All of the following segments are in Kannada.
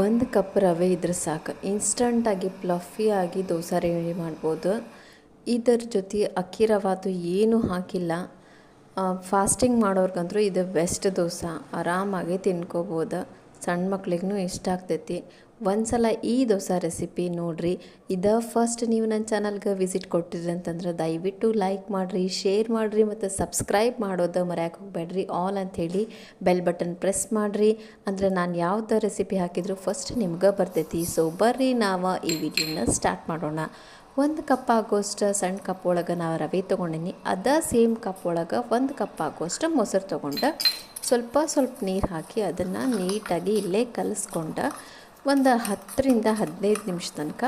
ಒಂದು ಕಪ್ ರವೆ ಇದ್ರೆ ಸಾಕು. ಇನ್ಸ್ಟಂಟಾಗಿ ಪ್ಲಫಿಯಾಗಿ ದೋಸೆ ರೆಡಿ ಮಾಡ್ಬೋದು. ಇದರ ಜೊತೆ ಅಕ್ಕಿ ರವಾದು ಏನೂ ಹಾಕಿಲ್ಲ. ಫಾಸ್ಟಿಂಗ್ ಮಾಡೋರ್ಗಂತೂ ಇದು ಬೆಸ್ಟ್ ದೋಸೆ. ಆರಾಮಾಗಿ ತಿನ್ಕೋಬೋದು. ಸಣ್ಣ ಮಕ್ಳಿಗೂ ಇಷ್ಟ ಆಗ್ತೈತಿ. ಒಂದ್ಸಲ ಈ ದೋಸೆ ರೆಸಿಪಿ ನೋಡಿರಿ. ಇದು ಫಸ್ಟ್ ನೀವು ನನ್ನ ಚಾನಲ್ಗೆ ವಿಸಿಟ್ ಕೊಟ್ಟಿದ್ರಿ ಅಂತಂದ್ರೆ ದಯವಿಟ್ಟು ಲೈಕ್ ಮಾಡಿರಿ ಶೇರ್ ಮಾಡಿರಿ ಮತ್ತು ಸಬ್ಸ್ಕ್ರೈಬ್ ಮಾಡೋದು ಮರ್ಯಾಕೆ ಹೋಗ್ಬೇಡ್ರಿ. ಆಲ್ ಅಂಥೇಳಿ ಬೆಲ್ ಬಟನ್ ಪ್ರೆಸ್ ಮಾಡಿರಿ. ಅಂದರೆ ನಾನು ಯಾವ್ದು ರೆಸಿಪಿ ಹಾಕಿದ್ರು ಫಸ್ಟ್ ನಿಮ್ಗೆ ಬರ್ತೈತಿ. ಸೊ ಬರ್ರಿ ನಾವು ಈ ವಿಡಿಯೋನ ಸ್ಟಾರ್ಟ್ ಮಾಡೋಣ. ಒಂದು ಕಪ್ ಆಗೋಷ್ಟು ಸಣ್ಣ ಕಪ್ ಒಳಗೆ ನಾವು ರವೆ ತೊಗೊಂಡಿನಿ. ಅದ ಸೇಮ್ ಕಪ್ ಒಳಗೆ ಒಂದು ಕಪ್ ಆಗೋಷ್ಟು ಮೊಸರು ತೊಗೊಂಡು ಸ್ವಲ್ಪ ಸ್ವಲ್ಪ ನೀರು ಹಾಕಿ ಅದನ್ನು ನೀಟಾಗಿ ಇಲ್ಲೇ ಕಲಿಸ್ಕೊಂಡು ಒಂದು ಹತ್ತರಿಂದ ಹದಿನೈದು ನಿಮಿಷ ತನಕ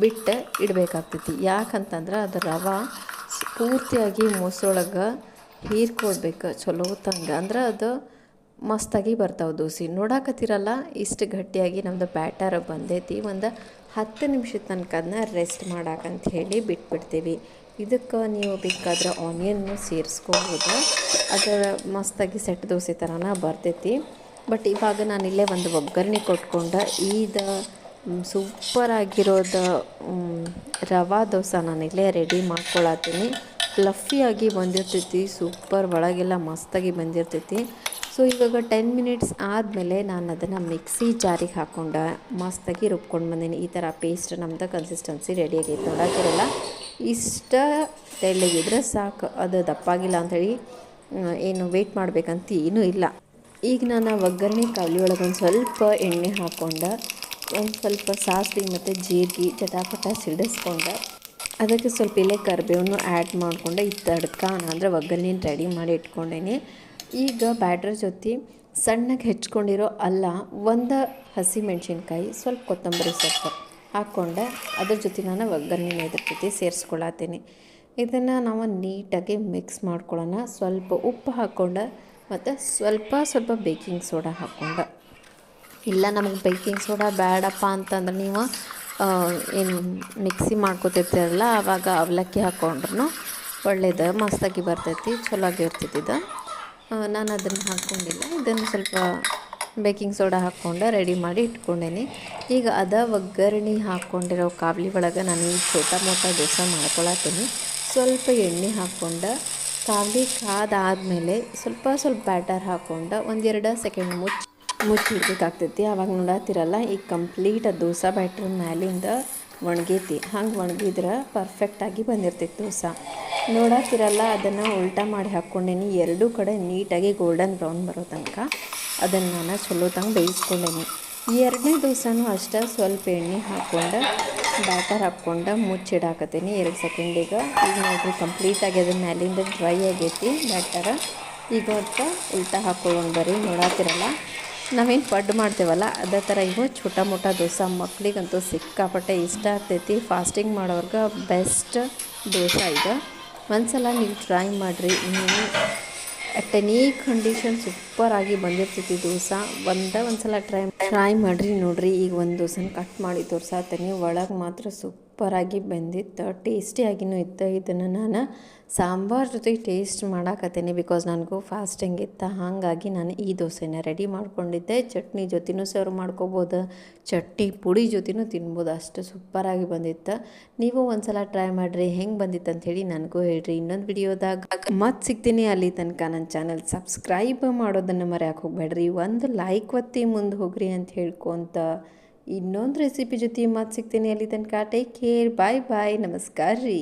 ಬಿಟ್ಟು ಇಡಬೇಕಾಗ್ತೈತಿ. ಯಾಕಂತಂದ್ರೆ ಅದು ರವೆ ಪೂರ್ತಿಯಾಗಿ ಮೊಸರೊಳಗೆ ಹೀರ್ಕೊಳ್ಬೇಕು ಚಲೋ ತಂಗ. ಅಂದ್ರೆ ಅದು ಮಸ್ತಾಗಿ ಬರ್ತಾವೆ ದೋಸೆ. ನೋಡಾಕತ್ತಿರಲ್ಲ ಇಷ್ಟು ಗಟ್ಟಿಯಾಗಿ ನಮ್ಮದು ಬ್ಯಾಟರ್ ಬಂದೈತಿ. ಒಂದು ಹತ್ತು ನಿಮಿಷದ ತನಕ ಅದನ್ನ ರೆಸ್ಟ್ ಮಾಡಾಕಂತ ಹೇಳಿ ಬಿಟ್ಬಿಡ್ತೀವಿ. ಇದಕ್ಕೆ ನೀವು ಬೇಕಾದ್ರೆ ಆನಿಯನ್ನು ಸೇರಿಸ್ಕೋಬೋದು. ಅದರ ಮಸ್ತಾಗಿ ಸೆಟ್ ದೋಸೆ ಥರನ ಬರ್ತೈತಿ. ಬಟ್ ಇವಾಗ ಇಲ್ಲೇ ಒಂದು ಒಗ್ಗರಣೆ ಕೊಟ್ಕೊಂಡು ಇದು ಸೂಪರ್ ರವೆ ದೋಸೆ ಇಲ್ಲೇ ರೆಡಿ ಮಾಡ್ಕೊಳತ್ತೀನಿ. ಫ್ಲಫಿಯಾಗಿ ಬಂದಿರ್ತೈತಿ, ಸೂಪರ್, ಒಳಗೆಲ್ಲ ಮಸ್ತಾಗಿ ಬಂದಿರ್ತೈತಿ. ಸೊ ಇವಾಗ ಟೆನ್ ಮಿನಿಟ್ಸ್ ಆದಮೇಲೆ ನಾನು ಅದನ್ನು ಮಿಕ್ಸಿ ಜಾರಿಗೆ ಹಾಕ್ಕೊಂಡು ಮಸ್ತಾಗಿ ರುಬ್ಕೊಂಡು ಬಂದೀನಿ. ಈ ಥರ ಪೇಸ್ಟ್ ನಮ್ದು ಕನ್ಸಿಸ್ಟೆನ್ಸಿ ರೆಡಿ ಆಗೈತೆ. ನೋಡೋಕ್ಕಿರಲ್ಲ ಇಷ್ಟ ತೆಳ್ಳಗಿದ್ರೆ ಸಾಕು. ಅದು ದಪ್ಪಾಗಿಲ್ಲ ಅಂಥೇಳಿ ಏನು ವೆಯ್ಟ್ ಮಾಡಬೇಕಂತ ಏನೂ ಇಲ್ಲ. ಈಗ ನಾನು ಒಗ್ಗರಣೆ ಕಾವಲಿ ಒಳಗೆ ಒಂದು ಸ್ವಲ್ಪ ಎಣ್ಣೆ ಹಾಕ್ಕೊಂಡು, ಒಂದು ಸ್ವಲ್ಪ ಸಾಸಿವೆ ಮತ್ತು ಜೀರಿಗೆ, ಚಟಾಪಟ ಸಿಡಿಸ್ಕೊಂಡು, ಅದಕ್ಕೆ ಸ್ವಲ್ಪ ಇಲ್ಲೇ ಕರಿಬೇವನ್ನು ಆ್ಯಡ್ ಮಾಡಿಕೊಂಡು ಈ ತಡ್ಕ ಅಂದರೆ ಒಗ್ಗರಣೆ ರೆಡಿ ಮಾಡಿ ಇಟ್ಕೊಂಡೇನಿ. ಈಗ ಬ್ಯಾಟ್ರ್ ಜೊತೆ ಸಣ್ಣಗೆ ಹೆಚ್ಕೊಂಡಿರೋ ಅಲ್ಲ, ಒಂದು ಹಸಿ ಮೆಣಸಿನ್ಕಾಯಿ ಸ್ವಲ್ಪ ಕೊತ್ತಂಬರಿ ಸೊಪ್ಪು ಹಾಕ್ಕೊಂಡೆ, ಅದ್ರ ಜೊತೆ ನಾನು ಒಗ್ಗರಣೆನ ಇದ್ರ ಜೊತೆ ಸೇರಿಸ್ಕೊಳತ್ತೀನಿ ಇದನ್ನು ನಾವು ನೀಟಾಗಿ ಮಿಕ್ಸ್ ಮಾಡ್ಕೊಳ್ಳೋಣ ಸ್ವಲ್ಪ ಉಪ್ಪು ಹಾಕ್ಕೊಂಡು ಮತ್ತು ಸ್ವಲ್ಪ ಸ್ವಲ್ಪ ಬೇಕಿಂಗ್ ಸೋಡಾ ಹಾಕ್ಕೊಂಡು. ಇಲ್ಲ, ನಮಗೆ ಬೇಕಿಂಗ್ ಸೋಡಾ ಬೇಡಪ್ಪ ಅಂತಂದ್ರೆ ನೀವು ಏನು ಮಿಕ್ಸಿ ಮಾಡ್ಕೊತಿರ್ತೀರಲ್ಲ, ಆವಾಗ ಅವಲಕ್ಕಿ ಹಾಕ್ಕೊಂಡ್ರು ಒಳ್ಳೇದು, ಮಸ್ತಾಗಿ ಬರ್ತೈತಿ ಚಲೋ ಆಗಿರ್ತೈತಿ ಇದು ನಾನು ಅದನ್ನು ಹಾಕ್ಕೊಂಡಿಲ್ಲ ಇದನ್ನು ಸ್ವಲ್ಪ ಬೇಕಿಂಗ್ ಸೋಡಾ ಹಾಕ್ಕೊಂಡು ರೆಡಿ ಮಾಡಿ ಇಟ್ಕೊಂಡೇನಿ. ಈಗ ಅದ ಒಗ್ಗರಣೆ ಹಾಕ್ಕೊಂಡಿರೋ ಕಾವಲಿ ಒಳಗೆ ನಾನು ಈ ಮೋಟ ದೋಸೆ ಮಾಡ್ಕೊಳತ್ತೀನಿ. ಸ್ವಲ್ಪ ಎಣ್ಣೆ ಹಾಕ್ಕೊಂಡು ಕಾವಲಿ ಕಾದಾದಮೇಲೆ ಸ್ವಲ್ಪ ಸ್ವಲ್ಪ ಬ್ಯಾಟರ್ ಹಾಕ್ಕೊಂಡು ಒಂದೆರಡು ಸೆಕೆಂಡ್ ಮುಚ್ಚಿ ಮುಚ್ಚಿಡ್ಬೇಕಾಗ್ತೈತಿ. ಆವಾಗ ನೋಡತ್ತಿರಲ್ಲ ಈಗ ಕಂಪ್ಲೀಟ್ ಅದು ದೋಸೆ ಬ್ಯಾಟ್ರ್ ಮ್ಯಾಲಿಂದ ಒಣಗೈತಿ. ಹಂಗೆ ಒಣಗಿದ್ರೆ ಪರ್ಫೆಕ್ಟಾಗಿ ಬಂದಿರ್ತೈತಿ ದೋಸೆ. ನೋಡತ್ತಿರಲ್ಲ ಅದನ್ನು ಉಲ್ಟಾ ಮಾಡಿ ಹಾಕ್ಕೊಂಡೇನಿ. ಎರಡೂ ಕಡೆ ನೀಟಾಗಿ ಗೋಲ್ಡನ್ ಬ್ರೌನ್ ಬರೋ ತನಕ ಅದನ್ನು ನಾನು ಚಲೋ ತಂಗೆ ಬೇಯಿಸ್ಕೊಂಡೇನಿ. ಎರಡನೇ ದಿವಸನೂ ಅಷ್ಟೇ ಸ್ವಲ್ಪ ಎಣ್ಣೆ ಹಾಕ್ಕೊಂಡು ಬ್ಯಾಟರ್ ಹಾಕ್ಕೊಂಡು ಮುಚ್ಚಿಡಾಕತ್ತೀನಿ. ಎರಡು ಸೆಕೆಂಡಿಗೆ ಈಗ ನೋಡಿರಿ ಕಂಪ್ಲೀಟಾಗಿ ಅದ್ರ ಮ್ಯಾಲಿಂದ ಡ್ರೈ ಆಗೈತಿ ಬ್ಯಾಟರ ಈಗ ಹೊತ್ತು ಉಲ್ಟ ಹಾಕ್ಕೊಳ್ಳೋಣ ಬರ್ರಿ ನೋಡತ್ತಿರಲ್ಲ ನಾವೇನು ಪಡ್ಡು ಮಾಡ್ತೇವಲ್ಲ, ಅದೇ ಥರ ಇವು ಚುಟ ಮೋಟ ದೋಸೆ ಮಕ್ಳಿಗಂತೂ ಸಿಕ್ಕಾಪಟ್ಟೆ ಇಷ್ಟ ಆಗ್ತೈತಿ. ಫಾಸ್ಟಿಂಗ್ ಮಾಡೋರ್ಗೆ ಬೆಸ್ಟ್ ದೋಸೆ ಇದು. ಒಂದ್ಸಲ ನೀವು ಟ್ರೈ ಮಾಡಿರಿ ನೀವು ಅಟ್ ಎನಿ ಕಂಡೀಷನ್ ಆಗಿ ಬಂದಿರ್ತೈತಿ ದೋಸೆ ಒಂದ ಒಂದ್ಸಲ ಟ್ರೈ ಟ್ರೈ ಮಾಡ್ರಿ ನೋಡ್ರಿ. ಈಗ ಒಂದು ದೋಸನ್ ಕಟ್ ಮಾಡಿ ತೋರ್ಸಾತೀನಿ ಒಳಗೆ ಮಾತ್ರ ಸೂಪರಾಗಿ ಬಂದಿತ್ತು, ಟೇಸ್ಟಿಯಾಗಿನೂ ಇತ್ತು. ಇದನ್ನು ನಾನು ಸಾಂಬಾರ್ ಜೊತೆ ಟೇಸ್ಟ್ ಮಾಡಾಕತ್ತೀನಿ ಬಿಕಾಸ್ ನನಗೂ ಫಾಸ್ಟಿಂಗ್ ಇತ್ತು. ಹಾಗಾಗಿ ನಾನು ಈ ದೋಸೆನ ರೆಡಿ ಮಾಡ್ಕೊಂಡಿದ್ದೆ. ಚಟ್ನಿ ಜೊತೆನೂ ಸರ್ವ್ ಮಾಡ್ಕೋಬೋದು. ಚಟ್ನಿ ಪುಡಿ ಜೊತೆನೂ ತಿನ್ಬೋದು. ಅಷ್ಟು ಸೂಪರಾಗಿ ಬಂದಿತ್ತು. ನೀವು ಒಂದ್ಸಲ ಟ್ರೈ ಮಾಡಿರಿ, ಹೆಂಗೆ ಬಂದಿತ್ತು ಅಂಥೇಳಿ ನನಗೂ ಹೇಳ್ರಿ. ಇನ್ನೊಂದು ವಿಡಿಯೋದಾಗ ಮತ್ತೆ ಸಿಗ್ತೀನಿ ಅಲ್ಲಿ ತನಕ. ನನ್ನ ಚಾನಲ್ ಸಬ್ಸ್ಕ್ರೈಬ್ ಮಾಡೋದನ್ನು ಮರೆಯೋಕೆ ಹೋಗ್ಬೇಡ್ರಿ. ಒಂದು ಲೈಕ್ ಒತ್ತಿ ಮುಂದೆ ಹೋಗ್ರಿ ಅಂತ ಹೇಳ್ಕೊತ ಇನ್ನೊಂದು ರೆಸಿಪಿ ಜೊತೆ ಮತ್ತೆ ಸಿಗ್ತೀನಿ ಅಲ್ಲಿ ತನಕ ಟೇಕ್ ಕೇರ್ ಬಾಯ್ ಬಾಯ್ ನಮಸ್ಕಾರ ರೀ